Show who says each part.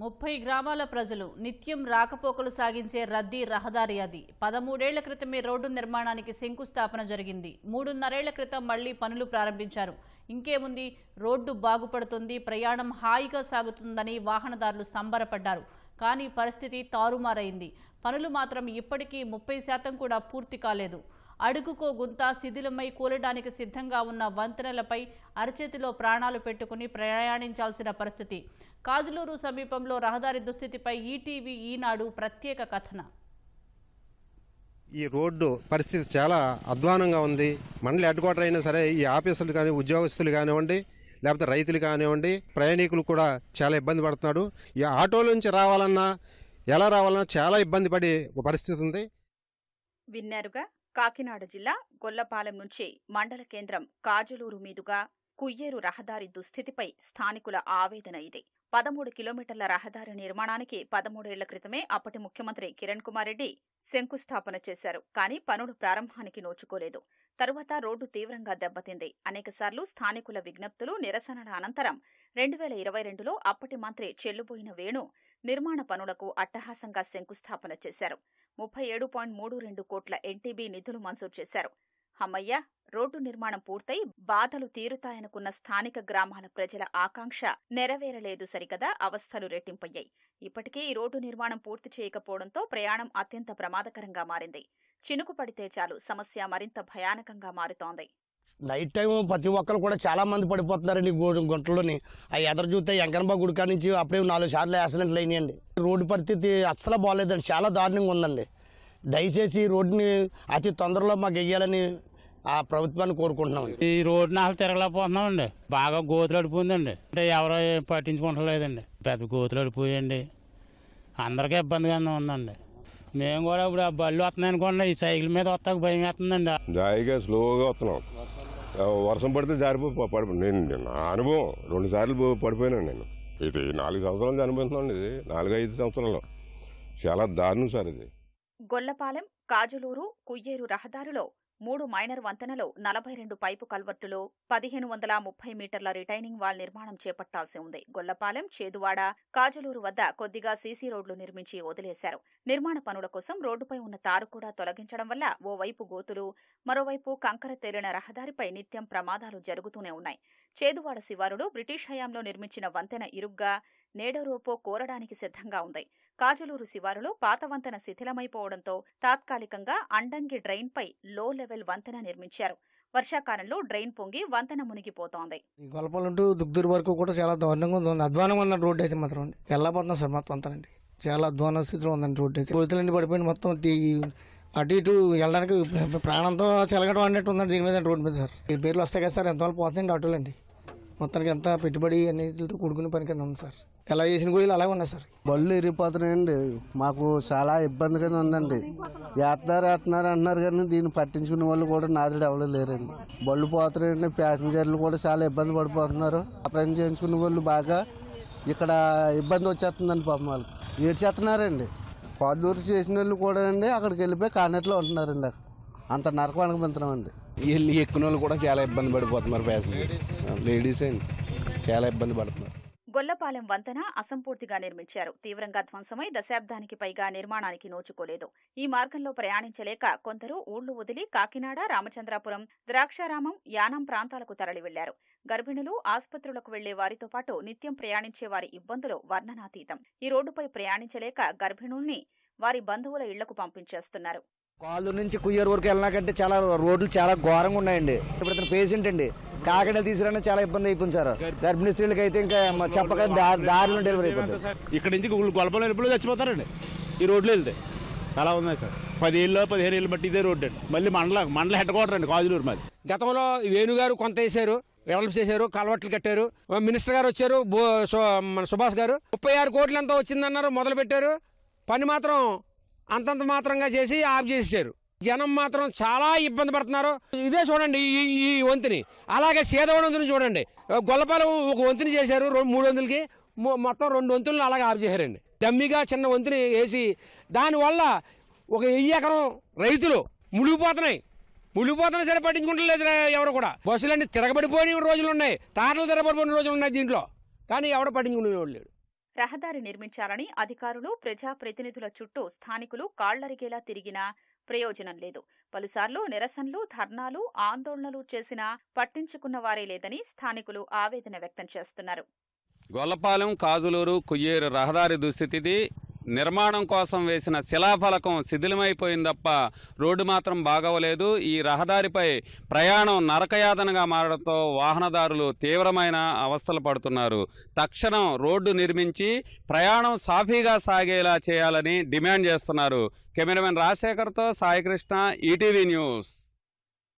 Speaker 1: ముప్పై గ్రామాల ప్రజలు నిత్యం రాకపోకలు సాగించే రద్దీ రహదారి అది. పదమూడేళ్ళ క్రితమే రోడ్డు నిర్మాణానికి శంకుస్థాపన జరిగింది. మూడున్నరేళ్ళ క్రితం మళ్ళీ పనులు ప్రారంభించారు. ఇంకేముంది? రోడ్డు బాగుపడుతుంది ప్రయాణం హాయిగా సాగుతుందని వాహనదారులు సంబరపడ్డారు. కానీ పరిస్థితి తారుమారైంది. పనులు మాత్రం ఇప్పటికీ ముప్పై శాతం కూడా పూర్తి కాలేదు. అడుగుకో గుంత శిథిలమై కూలడానికి సిద్ధంగా ఉన్న వంతెనలపై అరచేతిలో ప్రాణాలు పెట్టుకుని ప్రయాణించాల్సిన పరిస్థితి. కాజులూరు సమీపంలో రహదారి దుస్థితిపై ఈటీవీ ఈనాడు ప్రత్యేక కథన.
Speaker 2: ఈ రోడ్డు పరిస్థితి చాలా అధ్వానంగా ఉంది. మండలి హెడ్ క్వార్టర్ అయినా సరే ఈ ఆఫీసులు కానీ ఉద్యోగస్తులు కానివ్వండి లేకపోతే రైతులు కానివ్వండి ప్రయాణికులు కూడా చాలా ఇబ్బంది పడుతున్నాడు ఈ ఆటోల నుంచి రావాలన్నా ఎలా రావాలన్నా చాలా ఇబ్బంది పడే ఒక పరిస్థితి ఉంది.
Speaker 3: విన్నారుగా? కాకినాడ జిల్లా గొల్లపాలెం నుంచి మండల కేంద్రం కాజలూరు మీదుగా కుయ్యేరు రహదారి దుస్థితిపై స్థానికుల ఆవేదన ఇది. పదమూడు కిలోమీటర్ల రహదారి నిర్మాణానికి పదమూడేళ్ళ క్రితమే అప్పటి ముఖ్యమంత్రి కిరణ్ కుమార్ రెడ్డి శంకుస్థాపన చేశారు. కానీ పనులు ప్రారంభానికి నోచుకోలేదు. తరువాత రోడ్డు తీవ్రంగా దెబ్బతింది. అనేకసార్లు స్థానికుల విజ్ఞప్తులు నిరసనల అనంతరం రెండు వేల ఇరవై రెండులో అప్పటి మంత్రి చెల్లుబోయిన వేణు నిర్మాణ పనులకు అట్టహాసంగా శంకుస్థాపన చేశారు. ముప్పై ఏడు పాయింట్ మూడు రెండు కోట్ల ఎన్టీబీ నిధులు మంజూరు చేశారు. హమ్మయ్య రోడ్డు నిర్మాణం పూర్తయి బాధలు తీరుతాయనుకున్న స్థానిక గ్రామాల ప్రజల ఆకాంక్ష నెరవేరలేదు సరికదా అవస్థలు రెట్టింపయ్యాయి. ఇప్పటికీ ఈ రోడ్డు నిర్మాణం పూర్తి చేయకపోవడంతో ప్రయాణం అత్యంత ప్రమాదకరంగా మారింది. చినుకు పడితే చాలు సమస్య మరింత భయానకంగా మారుతోంది.
Speaker 4: నైట్ టైం ప్రతి ఒక్కరు కూడా చాలా మంది పడిపోతున్నారండి గో- గుంటలోని ఆ ఎదరు చూస్తే ఎంకనబా గుడికా నుంచి అప్పుడే నాలుగు సార్లు యాక్సిడెంట్లు అయినాయండి. రోడ్డు పరిస్థితి అస్సలు బాగాలేదండి చాలా దారుణంగా ఉందండి. దయచేసి ఈ రోడ్డుని అతి తొందరలో మాకు వెయ్యాలని ఆ ప్రభుత్వాన్ని కోరుకుంటున్నాం.
Speaker 5: ఈ రోడ్డు అసలు తిరగలేకపోతున్నామండి. బాగా గోతులు అడిపోయిందండి. అంటే ఎవరో ఏం పట్టించుకుంటలేదండి. పెద్ద గోతులు అడిపోయండి అందరికీ ఇబ్బందిగానే ఉందండి. మేము కూడా ఇప్పుడు ఆ బళ్ళు వస్తున్నాయి అనుకోండి ఈ సైకిల్ మీద వస్తాక భయం వేస్తుందండి.
Speaker 6: జాయిగా స్లోగా వస్తున్నాం. వర్షం పడితే జారిపోయి పడిపో నేను నా అనుభవం. రెండు సార్లు పడిపోయినాను నేను. ఇది నాలుగు సంవత్సరాలు అనుభవిస్తున్నాను ఇది. నాలుగు ఐదు సంవత్సరాలు. చాలా దారుణం సార్ ఇది.
Speaker 3: గొల్లపాలెం కాజులూరు కుయ్యేరు రహదారిలో మూడు మైనర్ వంతెనలో నలభై రెండు పైపు కల్వర్టులో పదిహేను వందల ముప్పై మీటర్ల రిటైనింగ్ వాల్ నిర్మాణం చేపట్టాల్సి ఉంది. గొల్లపాలెం చేదువాడ కాజలూరు వద్ద కొద్దిగా సీసీ రోడ్లు నిర్మించి వదిలేశారు. నిర్మాణ పనుల కోసం రోడ్డుపై ఉన్న తారు కూడా తొలగించడం వల్ల ఓవైపు గోతులు మరోవైపు కంకర తేలిన రహదారిపై నిత్యం ప్రమాదాలు జరుగుతూనే ఉన్నాయి. చేదువాడ శివారుడు బ్రిటిష్ హయాంలో నిర్మించిన వంతెన ఇరుగ్గా నేడరూపో కోరడానికి సిద్ధంగా ఉంది. కాజులూరు శివారులో పాత వంతెన శిథిలమైపోవడంతో తాత్కాలికంగా అండంగి డ్రైన్పై లో లెవెల్ వంతెన నిర్మించారు. వర్షాకాలంలో డ్రైన్ పొంగి వంతెన మునిగిపోతోంది.
Speaker 7: ఈ దుగ్దూరు వరకు కూడా చాలా దారుణంగా ఉంది. అధ్వానంగా ఉన్న రోడ్డు అయితే మాత్రం అండి వెళ్ళబోతున్నాం సార్ మొత్తం అంతానండి చాలా అధ్వాన స్థితిలో ఉందండి రోడ్డు అయితే. గోతులన్నీ పడిపోయింది మొత్తం అటు ఇటు వెళ్ళడానికి ప్రాణంతో చెలగడం అన్నట్టు ఉందండి దీని మీద రోడ్డు మీద సార్. పేర్లు వస్తాయి కదా సార్ ఎంతవరకు పోతాయండి ఆటోలు మొత్తానికి ఎంత పెట్టుబడి అన్నిటితో కూడుకునే పని కింద ఉంది సార్. ఎలా చేసిన గోయిలు అలాగే ఉన్నాయి సార్.
Speaker 8: బళ్ళు ఇరిగిపోతున్నాయండి మాకు చాలా ఇబ్బందిగా ఉందండి. వేస్తున్నారు వేస్తున్నారు అంటున్నారు కానీ దీన్ని పట్టించుకునే వాళ్ళు కూడా నాదుడు ఎవరు లేరండి. బళ్ళు పోతున్నాయండి ప్యాసింజర్లు కూడా చాలా ఇబ్బంది పడిపోతున్నారు. ఆ పని చేయించుకునే వాళ్ళు బాగా ఇక్కడ ఇబ్బంది వచ్చేస్తుందండి పాపం వాళ్ళకి ఏడ్చేస్తున్నారండి. పాదూరు చేసిన వాళ్ళు కూడా అండి అక్కడికి వెళ్ళిపోయి కానెట్లో ఉంటున్నారండి అక్కడ. అంత నరకం అనుకుంటున్నామండి
Speaker 9: వెళ్ళి ఎక్కిన వాళ్ళు కూడా చాలా ఇబ్బంది పడిపోతున్నారు ప్యాసింజర్ లేడీస్ అండి చాలా ఇబ్బంది పడుతున్నారు.
Speaker 3: గొల్లపాలెం వంతెన అసంపూర్తిగా నిర్మించారు. తీవ్రంగా ధ్వంసమై దశాబ్దానికి పైగా నిర్మాణానికి నోచుకోలేదు. ఈ మార్గంలో ప్రయాణించలేక కొందరు ఊళ్ళు వదిలి కాకినాడ రామచంద్రాపురం ద్రాక్షారామం యానం ప్రాంతాలకు తరలి వెళ్ళారు గర్భిణులు ఆసుపత్రులకు వెళ్ళే వారితో పాటు నిత్యం ప్రయాణించే వారి ఇబ్బందులు వర్ణనాతీతం. ఈ రోడ్డుపై ప్రయాణించలేక గర్భిణుల్ని వారి బంధువుల ఇళ్ళకు పంపించేస్తున్నారు.
Speaker 4: కాళ్ళు నుంచి కుయ్యేరు వరకు వెళ్ళినాకంటే చాలా రోడ్లు చాలా ఘోరంగా ఉన్నాయండి. ఇప్పుడు ఇతను పేషెంట్ అండి? కాకినాడ తీసుకురావడం చాలా ఇబ్బంది అయిపోయింది సార్. గర్భిణీ స్త్రీలకు అయితే ఇంకా చెప్పక దారిలో డెలివరీ అయిపోతుంది
Speaker 5: ఇక్కడ నుంచి గొప్పలు ఎప్పుడు చచ్చిపోతారండి. ఈ రోడ్లు వెళ్తే. అలా ఉన్నాయి సార్. పదేళ్ళు పదిహేను ఏళ్ళు బట్టి ఇదే రోడ్డు అండి. మళ్ళీ మండల మండల హెడ్ క్వార్టర్ అండి కాజులూరు మాది.
Speaker 10: గతంలో వేణుగారు కొంత వేశారు డెవలప్ చేశారు కలవట్లు కట్టారు. మినిస్టర్ గారు వచ్చారు బో సు- మన సుభాష్ గారు. ముప్పై ఆరు కోట్లు ఎంత వచ్చిందన్నారు మొదలు పెట్టారు పని మాత్రం అంతంత మాత్రంగా చేసి ఆఫ్ చేసేసారు జనం మాత్రం చాలా ఇబ్బంది పడుతున్నారు. ఇదే చూడండి ఈ ఈ వంతుని. అలాగే సీదవడ వంతుని చూడండి. గొల్లపాలెం ఒక వంతుని చేశారు మూడు వంతులకి. మొత్తం రెండు వంతులను అలాగే ఆఫ్ చేశారండి. డమ్మిగా చిన్న వంతుని వేసి దానివల్ల ఒక వెయ్యి ఎకరం రైతులు మునిగిపోతున్నాయి. మునిగిపోతున్నా సరే పట్టించుకుంటలేదు ఎవరు కూడా. బస్సులన్నీ తిరగబడిపోయిన రోజులు ఉన్నాయి. తాటలు తిరగబడిపోయిన రోజులు ఉన్నాయి దీంట్లో. కానీ ఎవడ పట్టించుకునే వాళ్ళు లేడు.
Speaker 3: రహదారి నిర్మించాలని అధికారులు ప్రజాప్రతినిధుల చుట్టూ స్థానికులు కాళ్ళరిగేలా తిరిగినా ప్రయోజనం లేదు. పలుసార్లు నిరసనలు ధర్నాలు ఆందోళనలు చేసినా పట్టించుకున్న వారే లేదని స్థానికులు ఆవేదన వ్యక్తం చేస్తున్నారు.
Speaker 11: గొల్లపాలెం కాజులూరు కుయ్యేరు రహదారి దుస్థితిది నిర్మాణం కోసం వేసిన శిలాఫలకం శిథిలమైపోయింది తప్ప రోడ్డు మాత్రం బాగవలేదు ఈ రహదారిపై ప్రయాణం నరకయాతనగా మారడంతో వాహనదారులు తీవ్రమైన అవస్థలు పడుతున్నారు. తక్షణం రోడ్డు నిర్మించి ప్రయాణం సాఫీగా సాగేలా చేయాలని డిమాండ్ చేస్తున్నారు. కెమెరామెన్ రాజశేఖర్తో సాయికృష్ణ ఈటీవీ న్యూస్.